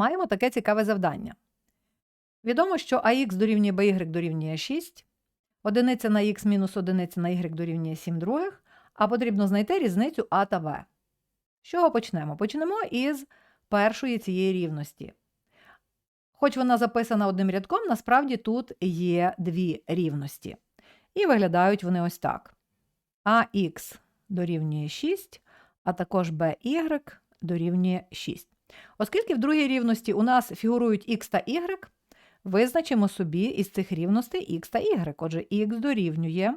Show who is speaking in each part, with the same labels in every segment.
Speaker 1: маємо таке цікаве завдання. Відомо, що ax дорівнює by дорівнює 6, одиниця на х мінус одиниця на y дорівнює 7 других, а потрібно знайти різницю а та в. З чого почнемо? Почнемо із першої цієї рівності. Хоч вона записана одним рядком, насправді тут є дві рівності. І виглядають вони ось так. ax дорівнює 6, а також by дорівнює 6. Оскільки в другій рівності у нас фігурують x та y, визначимо собі із цих рівностей x та y. Отже, x дорівнює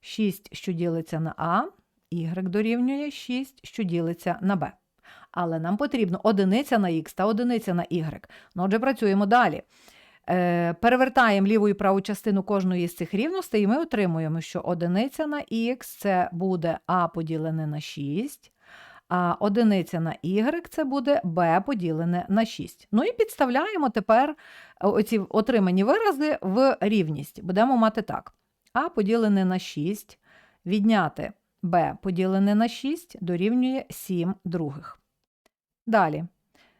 Speaker 1: 6, що ділиться на a, y дорівнює 6, що ділиться на b. Але нам потрібно одиниця на х та одиниця на y. Ну, отже, працюємо далі. Е, перевертаємо ліву і праву частину кожної з цих рівностей, і ми отримуємо, що одиниця на х це буде а поділене на 6, а одиниця на y це буде b поділене на 6. Ну і підставляємо тепер оці отримані вирази в рівність. Будемо мати так: а поділене на 6, відняти b поділене на 6 дорівнює 7 других. Далі.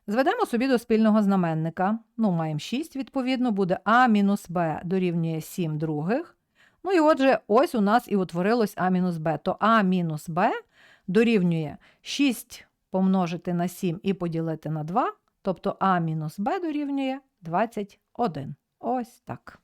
Speaker 1: Зведемо собі до спільного знаменника. Ну, маємо 6, відповідно, буде а мінус b дорівнює 7 других. Ну і отже, ось у нас і утворилось а мінус b. То а мінус b дорівнює 6 помножити на 7 і поділити на 2, тобто а мінус Б дорівнює 21. Ось так.